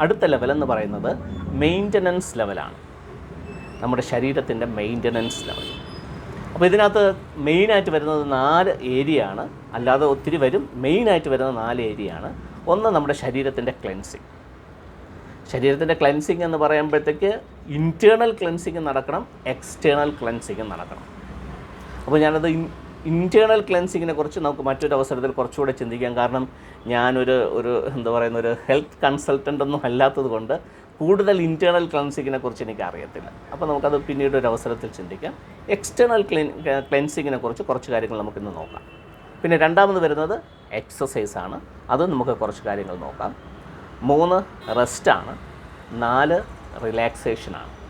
അടുത്ത ലെവൽ എന്ന് പറയുന്നത് മെയിന്റനൻസ് ലെവലാണ് നമ്മുടെ ശരീരത്തിന്റെ മെയിന്റനൻസ് ലെവൽ അപ്പോൾ ഇതിനകത്ത് മെയിനായിട്ട് വരുന്നത് നാല് ഏരിയ ആണ്. അല്ലാതെ ഒത്തിരി വരും. മെയിനായിട്ട് വരുന്ന നാല് ഏരിയ ആണ്. ഒന്ന് നമ്മുടെ ശരീരത്തിന്റെ ക്ലെൻസിങ് ശരീരത്തിന്റെ ക്ലെൻസിങ് എന്ന് പറയുമ്പോഴത്തേക്ക് ഇന്റേർണൽ ക്ലെൻസിങ് നടക്കണം എക്സ്റ്റേണൽ ക്ലെൻസിങ് നടക്കണം. അപ്പോൾ ഞാനത് ഇന്റേർണൽ ക്ലെൻസിങ്ങിനെ കുറിച്ച് നമുക്ക് മറ്റൊരു അവസരത്തിൽ കുറച്ചുകൂടെ ചിന്തിക്കാം. കാരണം ഞാനൊരു ഒരു എന്താ പറയുന്ന ഒരു ഹെൽത്ത് കൺസൾട്ടന്റ് ഒന്നും അല്ലാത്തത് കൊണ്ട് കൂടുതൽ ഇന്റേർണൽ ക്ലെൻസിങ്ങിനെ കുറിച്ച് എനിക്ക് അറിയത്തില്ല അപ്പോൾ നമുക്കത് പിന്നീട് ഒരു അവസരത്തിൽ ചിന്തിക്കാം. എക്സ്റ്റേണൽ ക്ലെൻ ക്ലെൻസിങ്ങിനെ കുറിച്ച് കുറച്ച് കാര്യങ്ങൾ നമുക്കിന്ന് നോക്കാം. പിന്നെ രണ്ടാമത് വരുന്നത് എക്സസൈസ് ആണ്. അത് നമുക്ക് കുറച്ച് കാര്യങ്ങൾ നോക്കാം. മൂന്ന് റെസ്റ്റാണ് നാല് റിലാക്സേഷനാണ്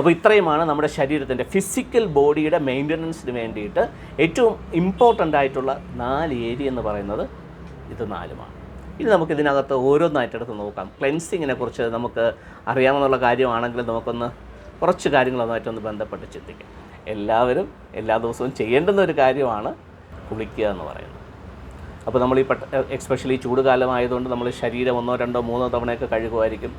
അപ്പോൾ ഇത്രയുമാണ് നമ്മുടെ ശരീരത്തിന്റെ ഫിസിക്കൽ ബോഡിയുടെ മെയിന്റനൻസിന് വേണ്ടിയിട്ട് ഏറ്റവും ഇമ്പോർട്ടന്റ് ആയിട്ടുള്ള നാല് ഏരിയ എന്ന് പറയുന്നത് ഇത് നാലുമാണ്. ഇനി നമുക്ക് ഇതിനകത്ത് ഓരോന്നായിട്ട് എടുത്ത് നോക്കാം. ക്ലെൻസിങ്ങിനെ കുറിച്ച് നമുക്ക് അറിയാമെന്നുള്ള കാര്യമാണെങ്കിൽ നമുക്കൊന്ന് കുറച്ച് കാര്യങ്ങളുമായിട്ടൊന്ന് ബന്ധപ്പെട്ട് ചിന്തിക്കാം. എല്ലാവരും എല്ലാ ദിവസവും ചെയ്യേണ്ടുന്ന ഒരു കാര്യമാണ് കുളിക്കുക എന്ന് പറയുന്നത്. അപ്പോൾ നമ്മൾ ഈ പെട്ട എക്സ്പെഷ്യലി ചൂട് കാലമായതുകൊണ്ട് നമ്മൾ ശരീരം ഒന്നോ രണ്ടോ മൂന്നോ തവണയൊക്കെ കഴുകുമായിരിക്കും.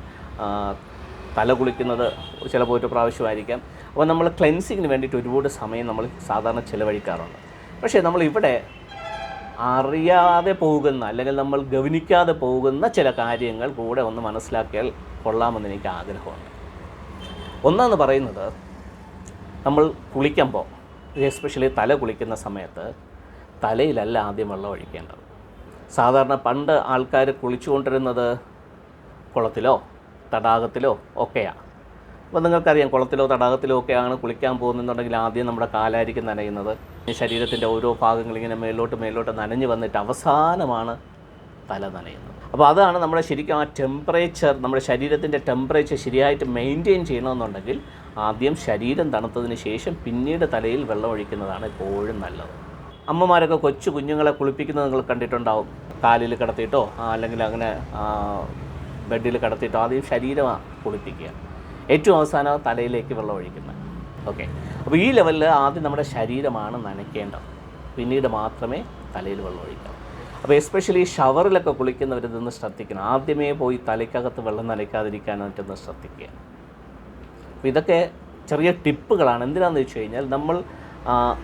തല കുളിക്കുന്നത് ചിലപ്പോൾ ഒരു പ്രാവശ്യമായിരിക്കാം. അപ്പോൾ നമ്മൾ ക്ലെൻസിങ്ങിന് വേണ്ടിയിട്ട് ഒരുപാട് സമയം നമ്മൾ സാധാരണ ചിലവഴിക്കാറുണ്ട്. പക്ഷേ നമ്മളിവിടെ അറിയാതെ പോകുന്ന അല്ലെങ്കിൽ നമ്മൾ ഗവനിക്കാതെ പോകുന്ന ചില കാര്യങ്ങൾ കൂടെ ഒന്ന് മനസ്സിലാക്കിയാൽ കൊള്ളാമെന്ന് എനിക്ക് ആഗ്രഹമുണ്ട്. ഒന്നെന്ന് പറയുന്നത് നമ്മൾ കുളിക്കുമ്പോൾ എസ്പെഷ്യലി തല കുളിക്കുന്ന സമയത്ത് തലയിലല്ല ആദ്യം വെള്ളം ഒഴിക്കേണ്ടത്. സാധാരണ പണ്ട് ആൾക്കാർ കുളിച്ചുകൊണ്ടിരുന്നത് കുളത്തിലോ തടാകത്തിലോ ഒക്കെയാണ് അപ്പോൾ നിങ്ങൾക്കറിയാം കുളത്തിലോ തടാകത്തിലോ ഒക്കെയാണ് കുളിക്കാൻ പോകുന്നുണ്ടെങ്കിൽ ആദ്യം നമ്മുടെ കാലായിരിക്കും നനയുന്നത്. ശരീരത്തിന്റെ ഓരോ ഭാഗങ്ങൾ ഇങ്ങനെ മേലോട്ട് മേലോട്ട് നനഞ്ഞു വന്നിട്ട് അവസാനമാണ് തല നനയുന്നത്. അപ്പോൾ അതാണ് നമ്മുടെ ശരിക്കും ആ ടെമ്പറേച്ചർ നമ്മുടെ ശരീരത്തിന്റെ ടെമ്പറേച്ചർ ശരിയായിട്ട് മെയിന്റെയിൻ ചെയ്യണമെന്നുണ്ടെങ്കിൽ ആദ്യം ശരീരം തണുത്തതിന് ശേഷം പിന്നീട് തലയിൽ വെള്ളം ഒഴിക്കുന്നതാണ് എപ്പോഴും നല്ലത്. അമ്മമാരൊക്കെ കൊച്ചു കുഞ്ഞുങ്ങളെ കുളിപ്പിക്കുന്നത് നിങ്ങൾ കണ്ടിട്ടുണ്ടാവും. കാലിൽ കിടത്തിയിട്ടോ അല്ലെങ്കിൽ അങ്ങനെ ബെഡിൽ കിടത്തിയിട്ട് ആദ്യം ശരീരമാണ് കുളിപ്പിക്കുക ഏറ്റവും അവസാനം തലയിലേക്ക് വെള്ളം ഒഴിക്കുന്നത്. ഓക്കെ അപ്പോൾ ഈ ലെവലിൽ ആദ്യം നമ്മുടെ ശരീരമാണ് നനയ്ക്കേണ്ടത്. പിന്നീട് മാത്രമേ തലയിൽ വെള്ളം ഒഴിക്കാവൂ. അപ്പോൾ എസ്പെഷ്യലി ഷവറിലൊക്കെ കുളിക്കുന്നവർ ഇതൊന്ന് ശ്രദ്ധിക്കണം. ആദ്യമേ പോയി തലയ്ക്കകത്ത് വെള്ളം നനയ്ക്കാതിരിക്കാനായിട്ടൊന്ന് ശ്രദ്ധിക്കുക. അപ്പോൾ ഇതൊക്കെ ചെറിയ ടിപ്പുകളാണ്. എന്തിനാണെന്ന് വെച്ച് കഴിഞ്ഞാൽ നമ്മൾ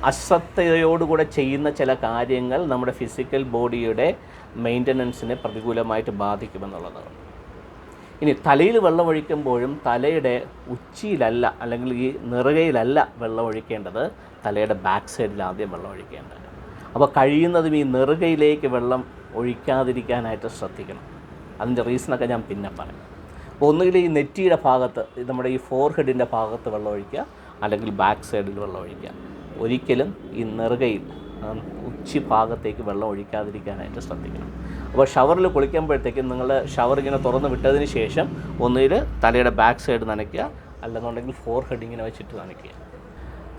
അശ്രദ്ധയോടുകൂടെ ചെയ്യുന്ന ചില കാര്യങ്ങൾ നമ്മുടെ ഫിസിക്കൽ ബോഡിയുടെ മെയിന്റനൻസിനെ പ്രതികൂലമായിട്ട് ബാധിക്കുമെന്നുള്ളതാണ്. ഇനി തലയിൽ വെള്ളമൊഴിക്കുമ്പോഴും തലയുടെ ഉച്ചിയിലല്ല അല്ലെങ്കിൽ ഈ നിറുകയിലല്ല വെള്ളമൊഴിക്കേണ്ടത് തലയുടെ ബാക്ക് സൈഡിൽ ആദ്യം വെള്ളം ഒഴിക്കേണ്ടത്. അപ്പോൾ കഴിയുന്നതും ഈ നെറുകയിലേക്ക് വെള്ളം ഒഴിക്കാതിരിക്കാനായിട്ട് ശ്രദ്ധിക്കണം. അതിന്റെ റീസണൊക്കെ ഞാൻ പിന്നെ പറയും. അപ്പോൾ ഒന്നുകിൽ ഈ നെറ്റിയുടെ ഭാഗത്ത് നമ്മുടെ ഈ ഫോർ ഹെഡിന്റെ ഭാഗത്ത് വെള്ളം ഒഴിക്കുക അല്ലെങ്കിൽ ബാക്ക് സൈഡിൽ വെള്ളം ഒഴിക്കുക. ഒരിക്കലും ഈ നെറുകയിൽ ഉച്ചി ഭാഗത്തേക്ക് വെള്ളം ഒഴിക്കാതിരിക്കാനായിട്ട് ശ്രദ്ധിക്കണം. അപ്പോൾ ഷവറിൽ കുളിക്കുമ്പോഴത്തേക്കും നിങ്ങൾ ഷവർ ഇങ്ങനെ തുറന്ന് വിട്ടതിന് ശേഷം ഒന്നുകിൽ തലയുടെ ബാക്ക് സൈഡ് നനയ്ക്കുക അല്ലെന്നുണ്ടെങ്കിൽ ഫോർ ഹെഡ് ഇങ്ങനെ വെച്ചിട്ട് നനയ്ക്കുക.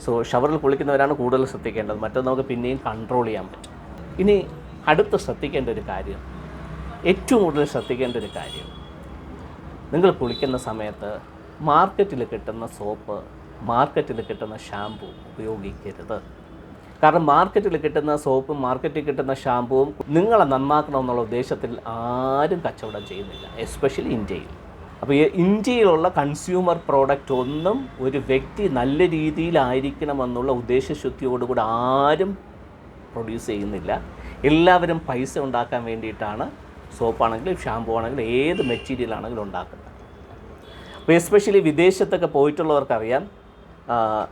സോ ഷവറിൽ കുളിക്കുന്നവരാണ് കൂടുതൽ ശ്രദ്ധിക്കേണ്ടത്. മറ്റൊന്ന് നമുക്ക് പിന്നെയും കൺട്രോൾ ചെയ്യാൻ പറ്റും. ഇനി അടുത്ത് ശ്രദ്ധിക്കേണ്ട ഒരു കാര്യം. ഏറ്റവും കൂടുതൽ ശ്രദ്ധിക്കേണ്ട ഒരു കാര്യം. നിങ്ങൾ കുളിക്കുന്ന സമയത്ത് മാർക്കറ്റിൽ കിട്ടുന്ന സോപ്പ് മാർക്കറ്റിൽ കിട്ടുന്ന ഷാമ്പു ഉപയോഗിക്കരുത്. കാരണം മാർക്കറ്റിൽ കിട്ടുന്ന സോപ്പും മാർക്കറ്റിൽ കിട്ടുന്ന ഷാമ്പുവും നിങ്ങളെ നന്നാക്കണമെന്നുള്ള ഉദ്ദേശത്തിൽ ആരും കച്ചവടം ചെയ്യുന്നില്ല എസ്പെഷ്യലി ഇന്ത്യയിൽ. അപ്പോൾ ഈ ഇന്ത്യയിലുള്ള കൺസ്യൂമർ പ്രോഡക്റ്റ് ഒന്നും ഒരു വ്യക്തി നല്ല രീതിയിലായിരിക്കണമെന്നുള്ള ഉദ്ദേശശുദ്ധിയോടുകൂടി ആരും പ്രൊഡ്യൂസ് ചെയ്യുന്നില്ല. എല്ലാവരും പൈസ ഉണ്ടാക്കാൻ വേണ്ടിയിട്ടാണ് സോപ്പാണെങ്കിലും ഷാമ്പു ആണെങ്കിലും ഏത് മെറ്റീരിയൽ ആണെങ്കിലും ഉണ്ടാക്കുന്നത്. അപ്പോൾ എസ്പെഷ്യലി വിദേശത്തൊക്കെ പോയിട്ടുള്ളവർക്കറിയാം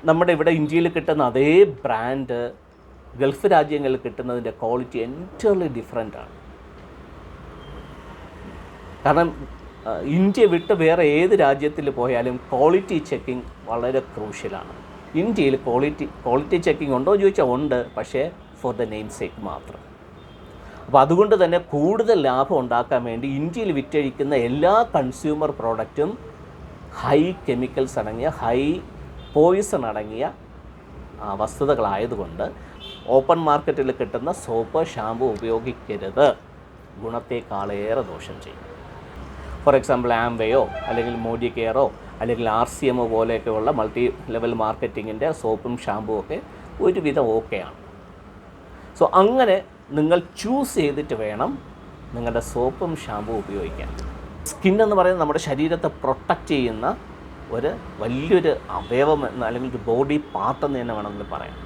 നമ്മുടെ ഇവിടെ ഇന്ത്യയിൽ കിട്ടുന്ന അതേ ബ്രാൻഡ് ഗൾഫ് രാജ്യങ്ങളിൽ കിട്ടുന്നതിന്റെ ക്വാളിറ്റി എന്റയർലി ഡിഫറെന്റ് ആണ്. കാരണം ഇന്ത്യ വിട്ട് വേറെ ഏത് രാജ്യത്തിൽ പോയാലും ക്വാളിറ്റി ചെക്കിംഗ് വളരെ ക്രൂഷ്യലാണ് ഇന്ത്യയിൽ ക്വാളിറ്റി ക്വാളിറ്റി ചെക്കിംഗ് ഉണ്ടോ എന്ന് ചോദിച്ചാൽ ഉണ്ട് പക്ഷേ ഫോർ ദ നെയിം സേക്ക് മാത്രം. അപ്പോൾ അതുകൊണ്ട് തന്നെ കൂടുതൽ ലാഭം ഉണ്ടാക്കാൻ വേണ്ടി ഇന്ത്യയിൽ വിറ്റഴിക്കുന്ന എല്ലാ കൺസ്യൂമർ പ്രോഡക്റ്റും ഹൈ കെമിക്കൽസ് അടങ്ങിയ ഹൈ പോയിസൺ അടങ്ങിയ വസ്തുതകളായതുകൊണ്ട് ഓപ്പൺ മാർക്കറ്റിൽ കിട്ടുന്ന സോപ്പ് ഷാമ്പു ഉപയോഗിക്കരുത്. ഗുണത്തേക്കാളേറെ ദോഷം ചെയ്യും. ഫോർ എക്സാമ്പിൾ ആംവേയോ അല്ലെങ്കിൽ മോഡി കെയറോ അല്ലെങ്കിൽ ആർ സി എമ്മോ പോലെയൊക്കെയുള്ള മൾട്ടി ലെവൽ മാർക്കറ്റിങ്ങിന്റെ സോപ്പും ഷാമ്പുവും ഒക്കെ ഒരുവിധം ഓക്കെയാണ് സോ അങ്ങനെ നിങ്ങൾ ചൂസ് ചെയ്തിട്ട് വേണം നിങ്ങളുടെ സോപ്പും ഷാമ്പും ഉപയോഗിക്കാൻ. സ്കിൻ എന്ന് പറയുന്നത് നമ്മുടെ ശരീരത്തെ പ്രൊട്ടക്റ്റ് ചെയ്യുന്ന ഒരു വലിയൊരു അവയവം എന്ന് അല്ലെങ്കിൽ ഒരു ബോഡി പാർട്ട് എന്ന് തന്നെ വേണമെങ്കിൽ പറയാം.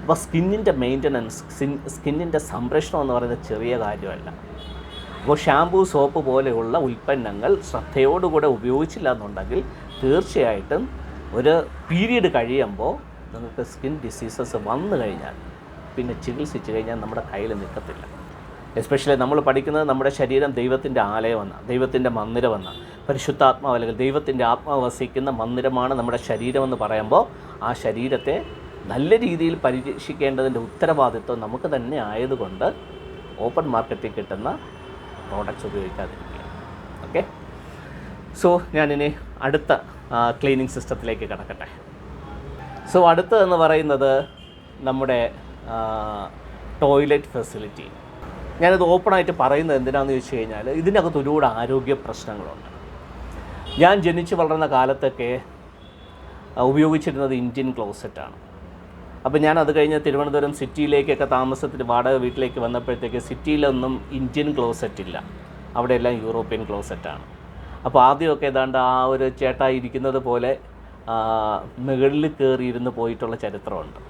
അപ്പോൾ സ്കിന്നിന്റെ മെയിന്റനൻസ് സ്കിൻ സ്കിന്നിന്റെ സംരക്ഷണം എന്ന് പറയുന്നത് ചെറിയ കാര്യമല്ല. അപ്പോൾ ഷാമ്പൂ സോപ്പ് പോലെയുള്ള ഉൽപ്പന്നങ്ങൾ ശ്രദ്ധയോടുകൂടെ ഉപയോഗിച്ചില്ല എന്നുണ്ടെങ്കിൽ തീർച്ചയായിട്ടും ഒരു പീരീഡ് കഴിയുമ്പോൾ നിങ്ങൾക്ക് സ്കിൻ ഡിസീസസ് വന്നു കഴിഞ്ഞാൽ പിന്നെ ചികിത്സിച്ച് കഴിഞ്ഞാൽ നമ്മുടെ കയ്യിൽ നിൽക്കത്തില്ല. എസ്പെഷ്യലി നമ്മൾ പഠിക്കുന്നത് നമ്മുടെ ശരീരം ദൈവത്തിന്റെ ആലയമെന്ന ദൈവത്തിന്റെ മന്ദിരമെന്ന പരിശുദ്ധാത്മാവ് അല്ലെങ്കിൽ ദൈവത്തിന്റെ ആത്മാവ് വസിക്കുന്ന മന്ദിരമാണ് നമ്മുടെ ശരീരമെന്ന് പറയുമ്പോൾ ആ ശരീരത്തെ നല്ല രീതിയിൽ പരിരക്ഷിക്കേണ്ടതിന്റെ ഉത്തരവാദിത്വം നമുക്ക് തന്നെ ആയതുകൊണ്ട് ഓപ്പൺ മാർക്കറ്റിൽ കിട്ടുന്ന പ്രോഡക്റ്റ്സ് ഉപയോഗിക്കാതിരിക്കുക. ഓക്കെ സോ ഞാനിനി അടുത്ത ക്ലീനിങ് സിസ്റ്റത്തിലേക്ക് കിടക്കട്ടെ. സോ അടുത്തതെന്ന് പറയുന്നത് നമ്മുടെ ടോയ്ലറ്റ് ഫെസിലിറ്റി ഞാനിത് ഓപ്പണായിട്ട് പറയുന്നത് എന്തിനാണെന്ന് ചോദിച്ചു കഴിഞ്ഞാൽ ഇതിനകത്ത് ഒരുപാട് ആരോഗ്യ പ്രശ്നങ്ങളുണ്ട്. ഞാൻ ജനിച്ചു വളർന്ന കാലത്തൊക്കെ ഉപയോഗിച്ചിരുന്നത് ഇന്ത്യൻ ക്ലോസറ്റാണ് അപ്പോൾ ഞാൻ അത് കഴിഞ്ഞ് തിരുവനന്തപുരം സിറ്റിയിലേക്കൊക്കെ താമസത്തിന് വാടക വീട്ടിലേക്ക് വന്നപ്പോഴത്തേക്ക് സിറ്റിയിലൊന്നും ഇന്ത്യൻ ക്ലോസറ്റ് ഇല്ല. അവിടെയെല്ലാം യൂറോപ്യൻ ക്ലോസറ്റാണ് അപ്പോൾ ആദ്യമൊക്കെ ഏതാണ്ട് ആ ഒരു ചേട്ടായി ഇരിക്കുന്നത് പോലെ മുകളിൽ കയറി ഇരുന്ന് പോയിട്ടുള്ള ചരിത്രമുണ്ട്.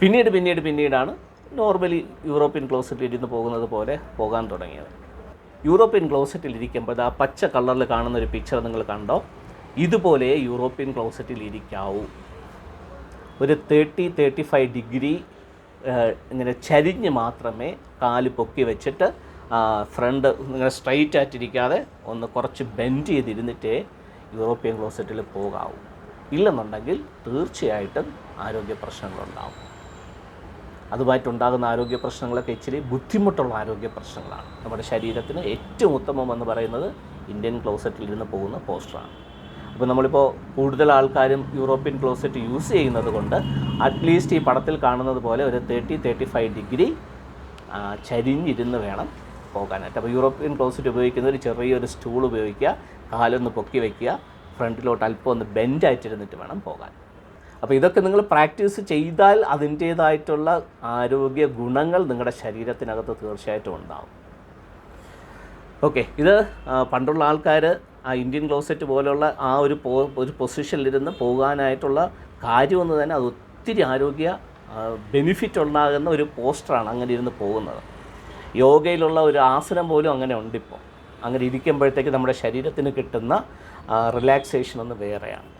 പിന്നീട് പിന്നീട് പിന്നീടാണ് നോർമലി യൂറോപ്യൻ ക്ലോസറ്റിൽ ഇരുന്ന് പോകുന്നത് പോലെ പോകാൻ തുടങ്ങിയത്. യൂറോപ്യൻ ക്ലോസറ്റിൽ ഇരിക്കുമ്പോൾ ആ പച്ച കളറിൽ കാണുന്ന ഒരു പിക്ചർ നിങ്ങൾ കണ്ടോ? ഇതുപോലെ യൂറോപ്യൻ ക്ലോസറ്റിൽ ഇരിക്കാവൂ. ഒരു തേർട്ടി തേർട്ടി ഫൈവ് ഡിഗ്രി ഇങ്ങനെ ചരിഞ്ഞ് മാത്രമേ കാൽ പൊക്കി വെച്ചിട്ട് ഫ്രണ്ട് ഇങ്ങനെ സ്ട്രൈറ്റ് ആയിട്ടിരിക്കാതെ ഒന്ന് കുറച്ച് ബെൻഡ് ചെയ്തിരുന്നിട്ടേ യൂറോപ്യൻ ക്ലോസറ്റിൽ പോകാവൂ. ഇല്ലെന്നുണ്ടെങ്കിൽ തീർച്ചയായിട്ടും ആരോഗ്യ പ്രശ്നങ്ങളുണ്ടാവും. അതുമായിട്ടുണ്ടാകുന്ന ആരോഗ്യ പ്രശ്നങ്ങളൊക്കെ ഇച്ചിരി ബുദ്ധിമുട്ടുള്ള ആരോഗ്യ പ്രശ്നങ്ങളാണ്. നമ്മുടെ ശരീരത്തിന് ഏറ്റവും ഉത്തമം എന്ന് പറയുന്നത് ഇന്ത്യൻ ക്ലോസറ്റിൽ ഇരുന്ന് പോകുന്ന പോസ്റ്ററാണ് അപ്പോൾ നമ്മളിപ്പോൾ കൂടുതൽ ആൾക്കാരും യൂറോപ്യൻ ക്ലോസറ്റ് യൂസ് ചെയ്യുന്നത് കൊണ്ട് അറ്റ്ലീസ്റ്റ് ഈ പടത്തിൽ കാണുന്നത് പോലെ ഒരു തേർട്ടി തേർട്ടി ഫൈവ് ഡിഗ്രി ചരിഞ്ഞിരുന്ന് വേണം പോകാനായിട്ട്. അപ്പോൾ യൂറോപ്യൻ ക്ലോസറ്റ് ഉപയോഗിക്കുന്ന ഒരു ചെറിയൊരു സ്റ്റൂൾ ഉപയോഗിക്കുക കാലൊന്ന് പൊക്കി വയ്ക്കുക ഫ്രണ്ടിലോട്ട് അല്പം ഒന്ന് ബെൻഡ് ബെൻഡായിട്ടിരുന്നിട്ട് വേണം പോകാൻ. അപ്പോൾ ഇതൊക്കെ നിങ്ങൾ പ്രാക്ടീസ് ചെയ്താൽ അതിന്റേതായിട്ടുള്ള ആരോഗ്യ ഗുണങ്ങൾ നിങ്ങളുടെ ശരീരത്തിനകത്ത് തീർച്ചയായിട്ടും ഉണ്ടാവും. ഓക്കെ ഇത് പണ്ടുള്ള ആൾക്കാർ ആ ഇന്ത്യൻ ക്ലോസറ്റ് പോലുള്ള ആ ഒരു പോ ഒരു പൊസിഷനിലിരുന്ന് പോകാനായിട്ടുള്ള കാര്യമെന്ന് തന്നെ അത് ഒത്തിരി ആരോഗ്യ ബെനിഫിറ്റ് ഉണ്ടാകുന്ന ഒരു പോസ്റ്ററാണ് അങ്ങനെ ഇരുന്ന് പോകുന്നത്. യോഗയിലുള്ള ഒരു ആസനം പോലും അങ്ങനെ ഉണ്ട് ഉണ്ടിപ്പോൾ അങ്ങനെ ഇരിക്കുമ്പോഴത്തേക്ക് നമ്മുടെ ശരീരത്തിന് കിട്ടുന്ന റിലാക്സേഷൻ ഒന്ന് വേറെയാണ്.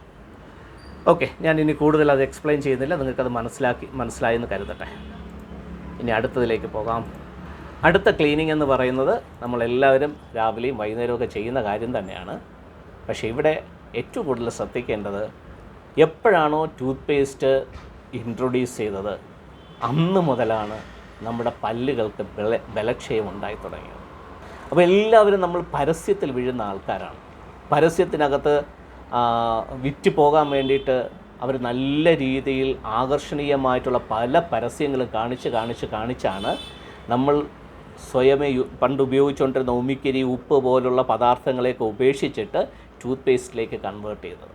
ഓക്കെ ഞാൻ ഇനി കൂടുതൽ അത് എക്സ്പ്ലെയിൻ ചെയ്യുന്നില്ല. നിങ്ങൾക്കത് മനസ്സിലാക്കി മനസ്സിലായെന്ന് കരുതട്ടെ. ഇനി അടുത്തതിലേക്ക് പോകാം. അടുത്ത ക്ലീനിങ് എന്ന് പറയുന്നത് നമ്മളെല്ലാവരും രാവിലെയും വൈകുന്നേരമൊക്കെ ചെയ്യുന്ന കാര്യം തന്നെയാണ്. പക്ഷേ ഇവിടെ ഏറ്റവും കൂടുതൽ ശ്രദ്ധിക്കേണ്ടത് എപ്പോഴാണോ ടൂത്ത് പേസ്റ്റ് ഇൻട്രൊഡ്യൂസ് ചെയ്തത് അന്ന് മുതലാണ് നമ്മുടെ പല്ലുകൾക്ക് ബല ബലക്ഷയം ഉണ്ടായി തുടങ്ങിയത്. അപ്പോൾ എല്ലാവരും നമ്മൾ പരസ്യത്തിൽ വീഴുന്ന ആൾക്കാരാണ്. പരസ്യത്തിനകത്ത് വിറ്റ് പോകാൻ വേണ്ടിയിട്ട് അവർ നല്ല രീതിയിൽ ആകർഷണീയമായിട്ടുള്ള പല പരസ്യങ്ങളും കാണിച്ച് കാണിച്ച് കാണിച്ചാണ് നമ്മൾ സ്വയമേ പണ്ട് ഉപയോഗിച്ചുകൊണ്ടിരുന്ന ഉമിക്കരി ഉപ്പ് പോലുള്ള പദാർത്ഥങ്ങളെയൊക്കെ ഉപേക്ഷിച്ചിട്ട് ടൂത്ത് പേസ്റ്റിലേക്ക് കൺവേർട്ട് ചെയ്തത്.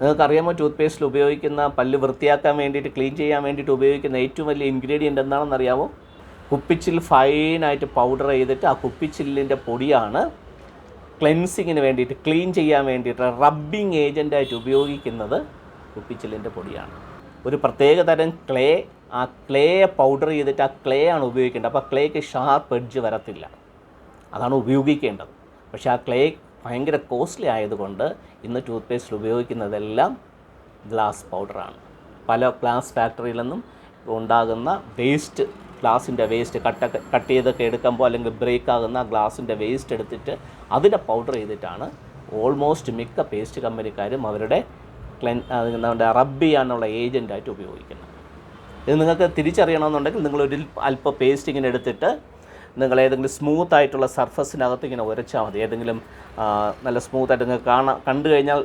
നിങ്ങൾക്കറിയാമോ ടൂത്ത് പേസ്റ്റിൽ ഉപയോഗിക്കുന്ന പല്ല് വൃത്തിയാക്കാൻ വേണ്ടിയിട്ട് ക്ലീൻ ചെയ്യാൻ വേണ്ടിയിട്ട് ഉപയോഗിക്കുന്ന ഏറ്റവും വലിയ ഇൻഗ്രീഡിയന്റ് എന്താണെന്നറിയാമോ കുപ്പിച്ചിൽ ഫൈനായിട്ട് പൗഡർ ചെയ്തിട്ട് ആ കുപ്പിച്ചില്ലിന്റെ പൊടിയാണ് ക്ലെൻസിങ്ങിന് വേണ്ടിയിട്ട് ക്ലീൻ ചെയ്യാൻ വേണ്ടിയിട്ട് റബ്ബിങ് ഏജന്റായിട്ട് ഉപയോഗിക്കുന്നത് കുപ്പിച്ചില്ലിന്റെ പൊടിയാണ്. ഒരു പ്രത്യേക തരം ക്ലേ ആ ക്ലേ പൗഡർ ചെയ്തിട്ട് ആ ക്ലേ ആണ് ഉപയോഗിക്കേണ്ടത്. അപ്പോൾ ക്ലേക്ക് ഷാർപ്പ് എഡ്ജ് വരത്തില്ല. അതാണ് ഉപയോഗിക്കേണ്ടത്. പക്ഷേ ആ ക്ലേ ഭയങ്കര കോസ്റ്റ്ലി ആയതുകൊണ്ട് ഇന്ന് ടൂത്ത് പേസ്റ്റിൽ ഉപയോഗിക്കുന്നതെല്ലാം ഗ്ലാസ് പൗഡറാണ്. പല ഗ്ലാസ് ഫാക്ടറിയിൽ നിന്നും ഉണ്ടാകുന്ന വേസ്റ്റ് ഗ്ലാസിന്റെ വേസ്റ്റ് കട്ട കട്ട് ചെയ്തൊക്കെ എടുക്കുമ്പോൾ അല്ലെങ്കിൽ ബ്രേക്ക് ആകുന്ന ഗ്ലാസിന്റെ വേസ്റ്റ് എടുത്തിട്ട് അതിനെ പൗഡർ ചെയ്തിട്ടാണ് ഓൾമോസ്റ്റ് മിക്ക പേസ്റ്റ് കമ്പനിക്കാരും അവരുടെ ക്ലെൻ നമ്മുടെ റബ്ബ് ചെയ്യാനുള്ള ഏജന്റായിട്ട് ഉപയോഗിക്കുന്നത്. ഇത് നിങ്ങൾക്ക് തിരിച്ചറിയണമെന്നുണ്ടെങ്കിൽ നിങ്ങളൊരു അല്പം പേസ്റ്റ് ഇങ്ങനെ എടുത്തിട്ട് നിങ്ങൾ ഏതെങ്കിലും സ്മൂത്ത് ആയിട്ടുള്ള സർഫസിനകത്ത് ഇങ്ങനെ ഉരച്ചാൽ മതി. ഏതെങ്കിലും നല്ല സ്മൂത്തായിട്ട് നിങ്ങൾക്ക് കാണാൻ കണ്ടു കഴിഞ്ഞാൽ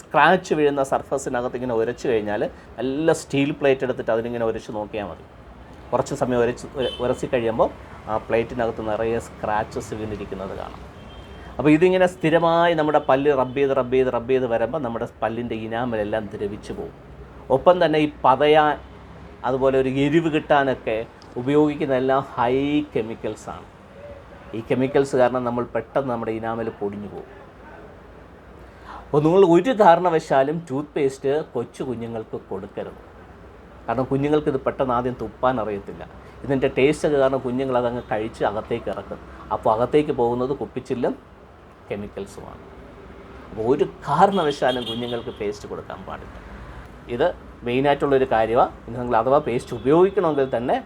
സ്ക്രാച്ച് വീഴുന്ന സർഫസിനകത്ത് ഇങ്ങനെ ഉരച്ചു കഴിഞ്ഞാൽ നല്ല സ്റ്റീൽ പ്ലേറ്റ് എടുത്തിട്ട് അതിനിങ്ങനെ ഉരച്ച് നോക്കിയാൽ മതി. കുറച്ച് സമയം ഉരച്ച് ഉരസി കഴിയുമ്പോൾ ആ പ്ലേറ്റിനകത്ത് നിറയെ സ്ക്രാച്ചസ് വീണിരിക്കുന്നത് കാണാം. അപ്പോൾ ഇതിങ്ങനെ സ്ഥിരമായി നമ്മുടെ പല്ല് റബ്ബ് ചെയ്ത് റബ്ബ് ചെയ്ത് റബ്ബ് ചെയ്ത് വരുമ്പോൾ നമ്മുടെ പല്ലിന്റെ ഇനാമലെല്ലാം ദ്രവിച്ചു പോകും. ഒപ്പം തന്നെ ഈ പതയാൻ അതുപോലെ ഒരു എരിവ് കിട്ടാനൊക്കെ ഉപയോഗിക്കുന്ന എല്ലാം ഹൈ കെമിക്കൽസാണ് ഈ കെമിക്കൽസ് കാരണം നമ്മൾ പെട്ടെന്ന് നമ്മുടെ ഇനാമൽ പൊടിഞ്ഞു പോകും. അപ്പോൾ നിങ്ങൾ ഒരു കാരണവശാലും ടൂത്ത് പേസ്റ്റ് കൊച്ചു കുഞ്ഞുങ്ങൾക്ക് കൊടുക്കരുത്. കാരണം കുഞ്ഞുങ്ങൾക്ക് ഇത് പെട്ടെന്ന് ആദ്യം തുപ്പാൻ അറിയത്തില്ല. ഇതിന്റെ ടേസ്റ്റ് ഒക്കെ കാരണം കുഞ്ഞുങ്ങൾ അതങ്ങ് കഴിച്ച് അകത്തേക്ക് ഇറക്കും. അപ്പോൾ അകത്തേക്ക് പോകുന്നത് കുപ്പിച്ചില്ലും കെമിക്കൽസുമാണ് അപ്പോൾ ഒരു കാരണവശാലും കുഞ്ഞുങ്ങൾക്ക് പേസ്റ്റ് കൊടുക്കാൻ പാടില്ല. ഇത് മെയിനായിട്ടുള്ളൊരു കാര്യമാണ് ഇനി നിങ്ങൾ അഥവാ പേസ്റ്റ് ഉപയോഗിക്കണമെങ്കിൽ തന്നെ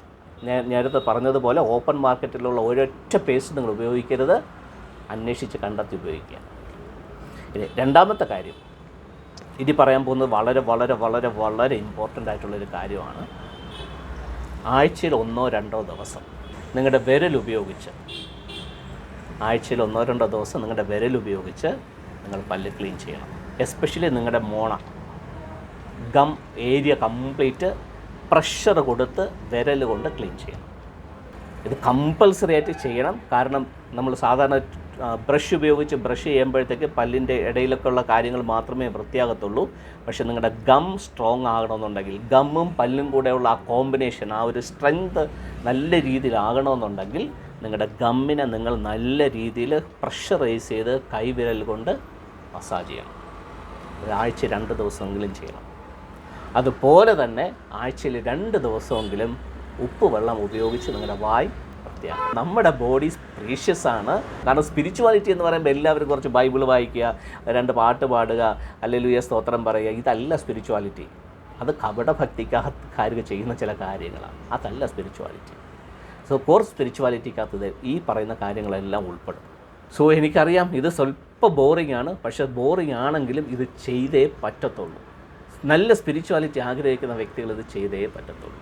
ഞാൻ നേരത്തെ പറഞ്ഞതുപോലെ ഓപ്പൺ മാർക്കറ്റിലുള്ള ഒരൊറ്റ പേസ്റ്റ് നിങ്ങൾ ഉപയോഗിക്കരുത്. അന്വേഷിച്ച് കണ്ടെത്തി ഉപയോഗിക്കുക. ഇനി രണ്ടാമത്തെ കാര്യം. ഇനി പറയാൻ പോകുന്നത് വളരെ വളരെ വളരെ വളരെ ഇമ്പോർട്ടന്റ് ആയിട്ടുള്ളൊരു കാര്യമാണ്. ആഴ്ചയിൽ ഒന്നോ രണ്ടോ ദിവസം നിങ്ങളുടെ വിരൽ ഉപയോഗിച്ച് ആഴ്ചയിൽ ഒന്നോ രണ്ടോ ദിവസം നിങ്ങളുടെ വിരൽ ഉപയോഗിച്ച് നിങ്ങൾ പല്ല് ക്ലീൻ ചെയ്യണം. എസ്പെഷ്യലി നിങ്ങളുടെ മോണ ഗം ഏരിയ കംപ്ലീറ്റ് പ്രഷർ കൊടുത്ത് വിരൽ കൊണ്ട് ക്ലീൻ ചെയ്യണം. ഇത് കമ്പൽസറി ആയിട്ട് ചെയ്യണം. കാരണം നമ്മൾ സാധാരണ ബ്രഷ് ഉപയോഗിച്ച് ബ്രഷ് ചെയ്യുമ്പോഴത്തേക്ക് പല്ലിന്റെ ഇടയിലൊക്കെ ഉള്ള കാര്യങ്ങൾ മാത്രമേ വൃത്തിയാകത്തുള്ളൂ. പക്ഷേ നിങ്ങളുടെ ഗം സ്ട്രോങ് ആകണമെന്നുണ്ടെങ്കിൽ ഗമ്മും പല്ലും കൂടെയുള്ള ആ കോമ്പിനേഷൻ ആ ഒരു സ്ട്രെങ്ത് നല്ല രീതിയിലാകണമെന്നുണ്ടെങ്കിൽ നിങ്ങളുടെ ഗമ്മിനെ നിങ്ങൾ നല്ല രീതിയിൽ പ്രഷറൈസ് ചെയ്ത് കൈവിരൽ കൊണ്ട് മസാജ് ചെയ്യണം. ഒരാഴ്ച രണ്ട് ദിവസമെങ്കിലും ചെയ്യണം. അതുപോലെ തന്നെ ആഴ്ചയിൽ രണ്ട് ദിവസമെങ്കിലും ഉപ്പ് വെള്ളം ഉപയോഗിച്ച് നിങ്ങളുടെ വായ് വൃത്തിയാക്കും നമ്മുടെ ബോഡി പ്രീഷ്യസ് ആണ്. കാരണം സ്പിരിച്വാലിറ്റി എന്ന് പറയുമ്പോൾ എല്ലാവരും കുറച്ച് ബൈബിൾ വായിക്കുക രണ്ട് പാട്ട് പാടുക അല്ലെങ്കിൽ സ്തോത്രം പറയുക ഇതല്ല സ്പിരിച്വാലിറ്റി അത് കപടഭക്തിക്കാർ ചെയ്യുന്ന ചില കാര്യങ്ങളാണ്. അതല്ല സ്പിരിച്വാലിറ്റി സോ കോർ സ്പിരിച്വാലിറ്റിക്കകത്ത് ഈ പറയുന്ന കാര്യങ്ങളെല്ലാം ഉൾപ്പെടും. സോ എനിക്കറിയാം ഇത് സ്വല്പം ബോറിംഗ് ആണ്. പക്ഷേ ബോറിംഗ് ആണെങ്കിലും ഇത് ചെയ്തേ പറ്റത്തുള്ളൂ. നല്ല സ്പിരിച്വാലിറ്റി ആഗ്രഹിക്കുന്ന വ്യക്തികൾ ഇത് ചെയ്തേ പറ്റത്തുള്ളൂ.